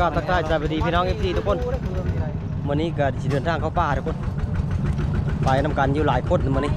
ก็ทักทายสวัสดีพี่น้องเอฟซีทุกคนวันนี้ก็สิเดินทางเข้าป่าทุกคน ไปนำกันอยู่หลายคนวันนี้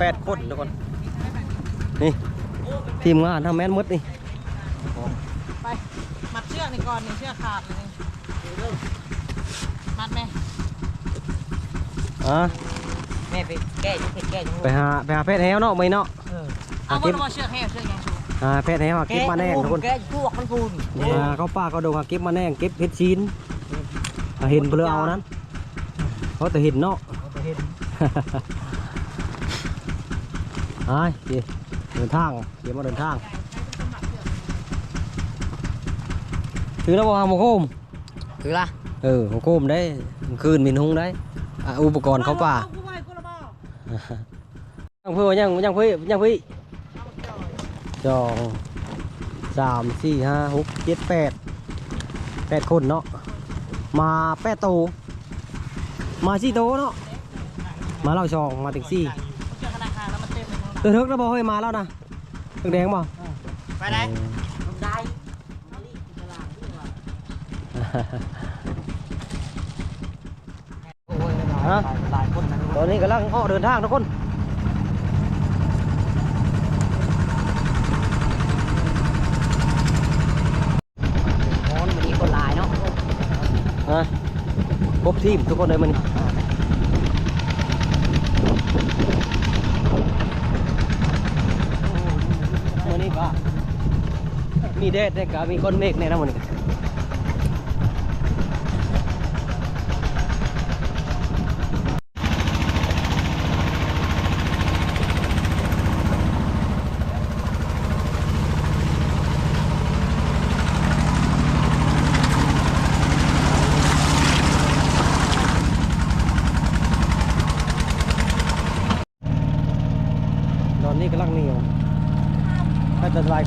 แปดคนทุกคน นี่ทีมงานทำแม่นหมดนี่ไปมัดเชือกนี่ก่อนนี่เชือกขาดเลยนี่มัดไหมอะแม่ไปแก้ยังแก้ยังไปหาไปหาแพทย์แฮวเนาะไม่เนาะเอาหาบเก็นบมาเชือกแห้วเชือกยังชู หาแพทย์แฮวหาเก็บมาแน่ทุกคนแก้พวกมันพูนอ่าเข้าป่าเขาดงหาเก็บมาแน่เก็บเพชรชิ้นอ่าเห็นเปลือเอานั้นเขาแต่เห็นเนาะไอ้เดี๋ยวเดินทางเดี๋ยวมาเดินทางถือแล้วบ่ฮาโมโคมคือละเออโมโคมได้คืนมินหุงได้อะอุปกรณ์เขาป่ากูไปกูละบ่ยังเพื่อยังยังเพื่อยังเพื่อ สองสามสี่ห้าหกเจ็ดแปดแปดคนเนาะมาแปดโตวมาสี่โตวเนาะมาเล่าชองมาถึงสี่เชือกธนาคารแล้วมันเต็มเลยเตือนทึกแล้วบอเฮ้ยมาแล้วนะตึกแดงบ่ไปไหนได้ฮะหลายคนนะตอนนี้กำลังออกเดินทางทุกคน โอ้มันมีคนหลายเนาะ ฮะคร บทีมทุกคนเลยมันมันนี้ก็มีแดดเนี่ยก็มีก้อนเมฆเนี่ยนะมันนี้ ตอนนี้กำลังเหนียว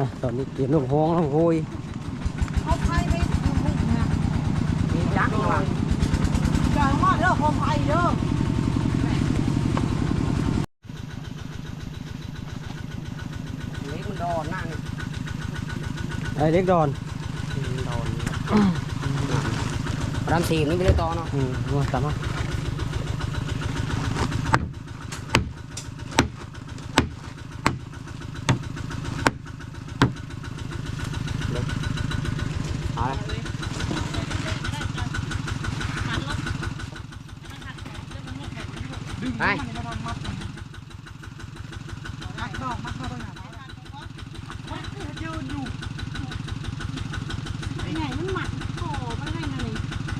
นะตอนนี้เกียนลูกห้องลูกโหยเขาไพ่ไม่ถูกนะมีจักรว่ะจ่ายมากเด้อโคมไพ่เด้อเล็กมันดอนนั่งไอ้เล็กดอนดอนรำสีนี่ไปเลยต่อเนาะอืมมาตามมาเอาละไป มัดดอกมัดดอกด้วยนะมันยืนอยู่ไงมันหมัดโอ้ไม่ได้นะนี่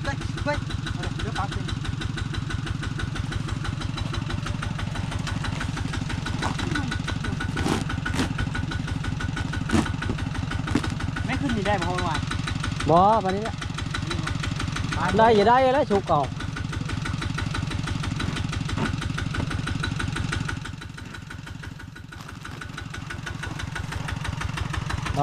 เฮ้ยเฮ้ยเดี๋ยวปั๊บสิไม่ขึ้นนี่ได้เพราะว่า บอวันนี้แหละได้อย่าได้แล้วชุกเอาไป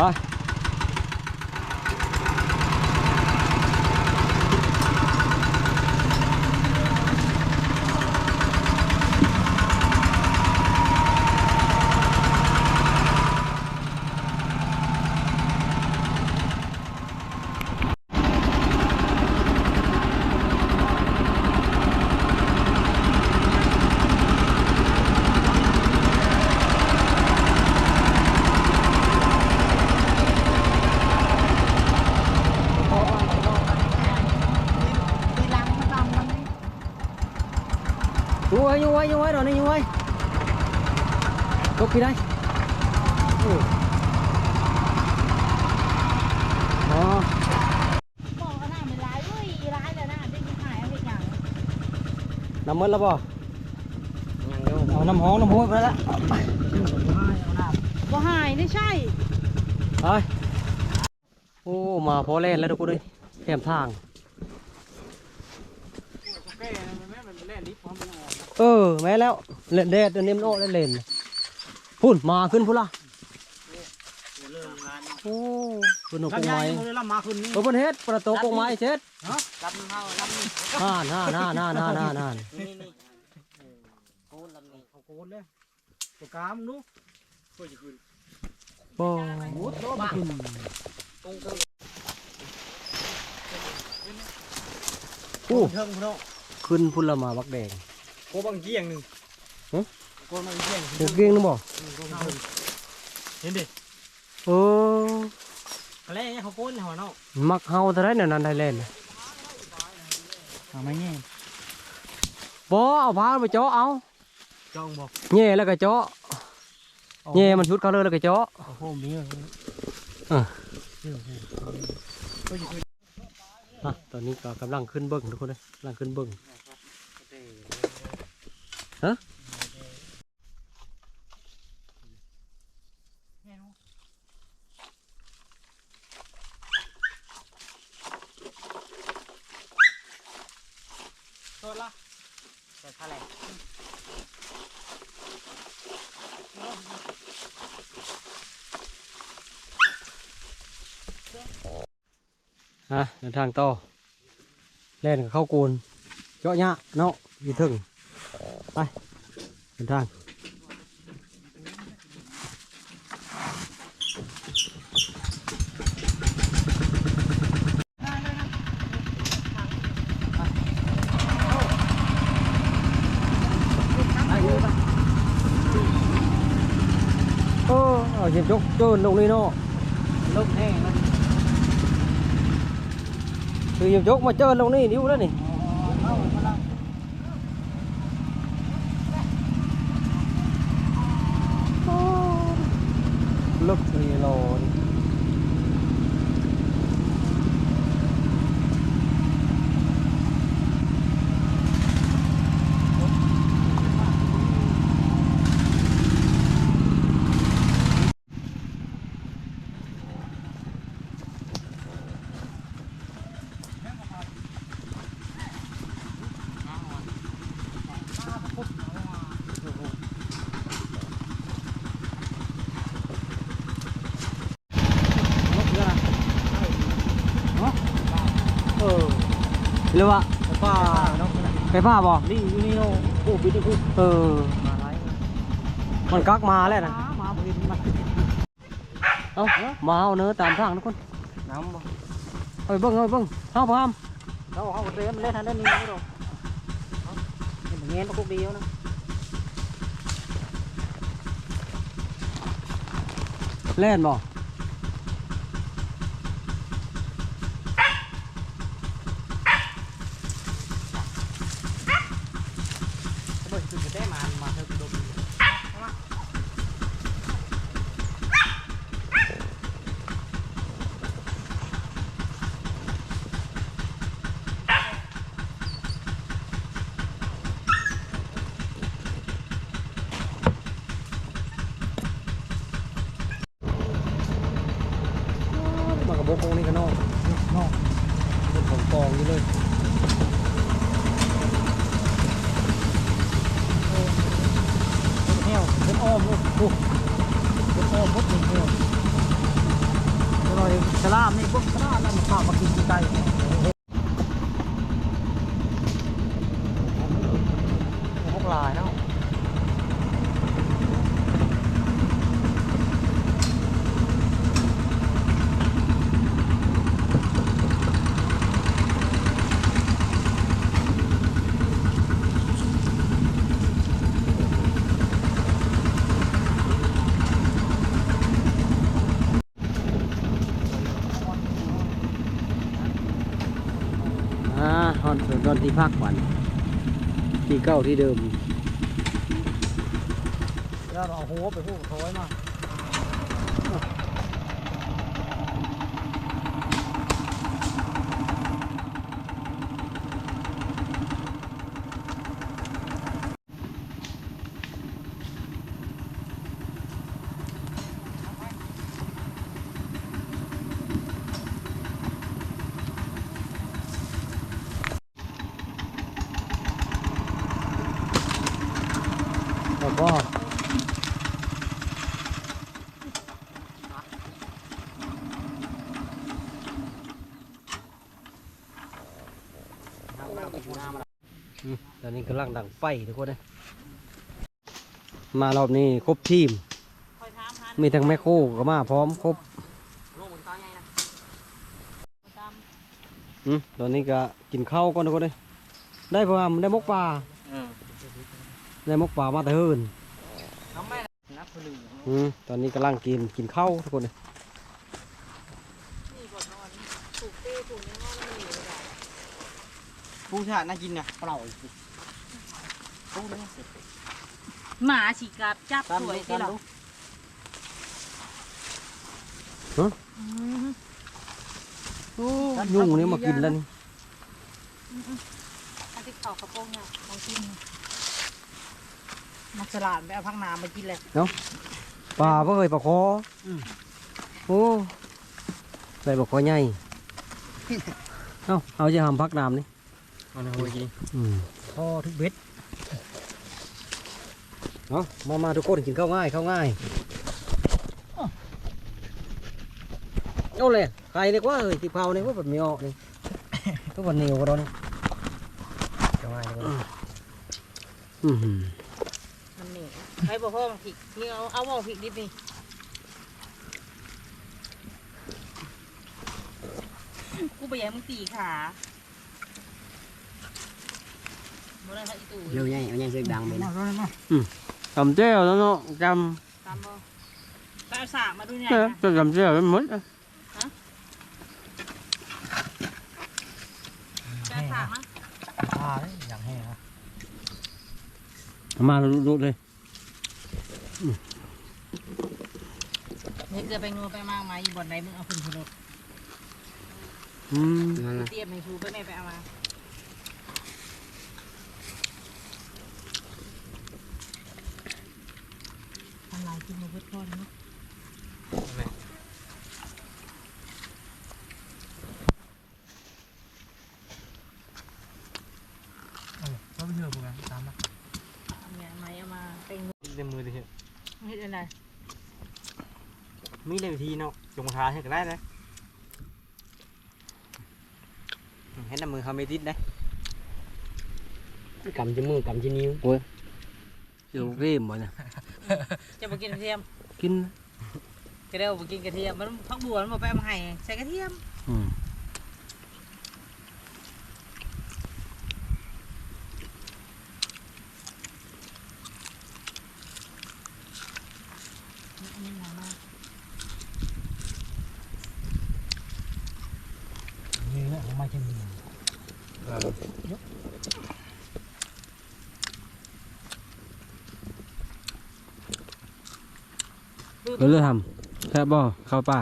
อยู่ไว้อยู่ไว้อยู่ไว้ตอนนี้อยู่ไว้ ยกพี่ได้อืออ๋อบอกขนาดเป็นร้ายเว้ยร้ายเลยนะได้ยินหายเอาไปอย่างน้ำมันแล้วบ่ยังอยู่เอาน้ำหอมน้ำห้วยไปแล้วบ่หายนี่ใช่ไปโอ้มาพอเล่นแล้วทุกคนเลยแถมทางเออแม่แล้วเล่นแดดเล่นเนมโนเล่นเล่น พุ่นมาขึ้นพุ่นละโอ้พุ่นเอากงไม้เรามาคืนนี้เออพุ่นเฮ็ดประตูกงไม้เช็ดรับเท้ารับนี่ห่านห่านห่านห่านห่านห่านห่านนี่นี่โคนลำนี้เอาโกนเลยตัวกลางมึงดูโอ้มุดโลบ้าตรงตรงโอ้เทิงพี่น้องขึ้นพุ่นละมาบักแดงโกบังเกียงหนึ่ง ฮะโกบังเกียงเด็กเก่งนึกบ่เห็นดิโอ้อะไรเนี่ยเขาโกนหัวเนาะมักเฮาเท่าไรเนี่ยนั่นไทยแลนด์ทำไมเนี่ยบ่เอาพาไปเจาะเอาจ้องบอกแย่แล้วก็เจาะแย่มันชุดเขาเลยแล้วก็เจาะโอ้โหมีเลยอะตอนนี้ก็กำลังขึ้นเบิ้งทุกคนเลยกำลังขึ้นเบิ้งฮะ โทษละ แต่ท่าแหลก ฮะเดินทางต่อเล่นกับเข้ากูนเจาะหญ้าเนาะอยู่ถึงไปเดินทางโอ้เอาเห็นยกโจนลงนี่เนาะลูกแห้ง มันคือยิงยกมาเจอลงนี่นิ้วแล้วนี่ลึกสี่โลนี่เออหรือว่า ป้าเนาะไปผ้าบ่นี่อยู่นี่เนาะโอ้บิดกูเออ มาไรมันกักมาแล้วนะมาบินมาเอ้ามาเอาเนื้อตามทางทุกคนน้ำบ่เอาไปเบิ้งเอาไปเบิ้งเอาพามเขาเขาเตรียมเล่นทันได้นี่ไม่หรอกเงี้ยพวกเดียวนะเล่นบ่ เบิกจุดได้มามาเธอดู มากระบอกตรงนี้กันนอก นอก เป็นของกองนี่เลย เป็นแถวเป็น อ้อมลูกโอ้เป็นอ้อมพวกเป็นแถวจะหน่อยสลามนี่พวกสลามนั่นข้าวมากินไก่พวกลายเนาะ อ่าฮอนส่วน ตอนที่พักก่อนที่เก้าที่เดิม แล้วเราโหไปพูดถอยมาบ่อืม ตอนนี้กำลังดังไฟทุกคนเลยมารอบนี้ครบทีม มีทั้งแม่โคก็มาพร้อมครบลงมันตอนใหญ่นะรถนี้ก็กินข้าวก่อนทุกคนเลยได้เพราะว่ามันได้มกปลา ได้มกปลามาแต่เฮินน้ำไม่นับผลึงอืมตอนนี้กำลังกินกินข้าวทุกคนเลยนี่ก่อนนอนถูกเต้ถูกยังนอนไม่หนีเลยอะผู้ชาติน่ากินนะเปล่าอีกสิผู้นี่สิหมาฉีกาบจับตามสดูวยตาที่มเราดูยุ่งนี่มากินแล้วนี่อันที่เขากระโปรงเนี่ยลองกิน มักสลาดไปเอาพักน้ำมากินเลยปลาก็เคยปลาคออโอ้ได้ปลาคอใหญ่ เอ้าเอาจะทำพักน้ำนี่เอาในหัวกินอืมพอทุกเบ็ดเนาะมามาทุกคนกินข้าวง่ายข้าวง่ายเอาเลยใครเนี่ยว่าเฮ้ยติเผาเนี่ยว่าแบบมีออกนี่ก็วันเหนียวก็ร้อนนี่ข้าวง่ายเลย อือหือมันนี่ให้บอกพ่อมันผิดนี่เอาเอาบอกผิดนิดนี่กูไปแย่งมึงตีขาบ่ได้ค่ะอีตู่เร็วใหญ่เอาใหญ่เสียงดังไปมานะแล้วมาจำเจ้าแล้วเนาะจตามบ่ไปเอาสากมาดูเนี่ยำเจ้าจะจำเจ้าเป็นหมดไปเอาสากมาปลาเลยอย่างแห้งนะมาลุดเลย เนี่ยเกิดไปนัวไปมากมาอีบ่อนใดมึงเอาขึ้นรถอืมนั่นนะเตรียมให้ชูไปแม่ไปเอามาทำลายกินมาเพื่อทอดนะเราไปเถอะพวกกันตามมา เนี่ยไม้เอามาเป็น เต็มมือดิเฮ้ย เฮ็ดอะไร มีเลยวิธีเนาะจงทาให้ก็ได้นะให้น้ำมือเขาไม่ติดนะกำจะมือกำจะนิ้วเดี๋ยวเกมบ่เนี่ยจะมากินกระเทียมกินก็ได้มากินกระเทียมมันพักบัวมันบอกไปเอามาให้ใส่กระเทียมอืม อันนี้หนามา นี่แหละของไม่ใช่มีเราเลือกทำแค่บบ่ข้าวปลา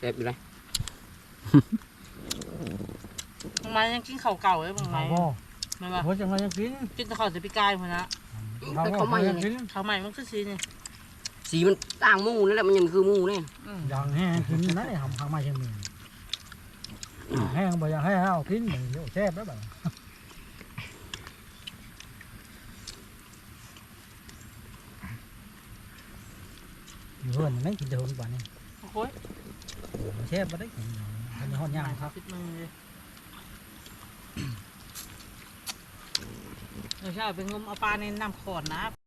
เจ็บอยู่เลยบางไม้ยังกินข้าวเก่าเลยบางไม้พ่อไม่ว่าหัวจังไรยังกินกินแตะข้าวจะปีกายคนละเขาไม่ยังกินข้าวใหม่มันคือสีนี่สีมันต่างหมูนั่นแหละมันยังคือหมูเนี่ยอืมอย่างแห้งกินนั่นไอ้หำหำไม่ใช่มี แห้งบ่อยากให้เอากินเหมือนโยแซ่บแล้วแบบอยู่เพื่อนไม่กินเดิมป่านนี้โอ้ยแซ่บบ่ได้กินเป็นห้อนย่างครับติดมือเลยเออใช่ไปงมเอาปลาในน้ำขอดนะ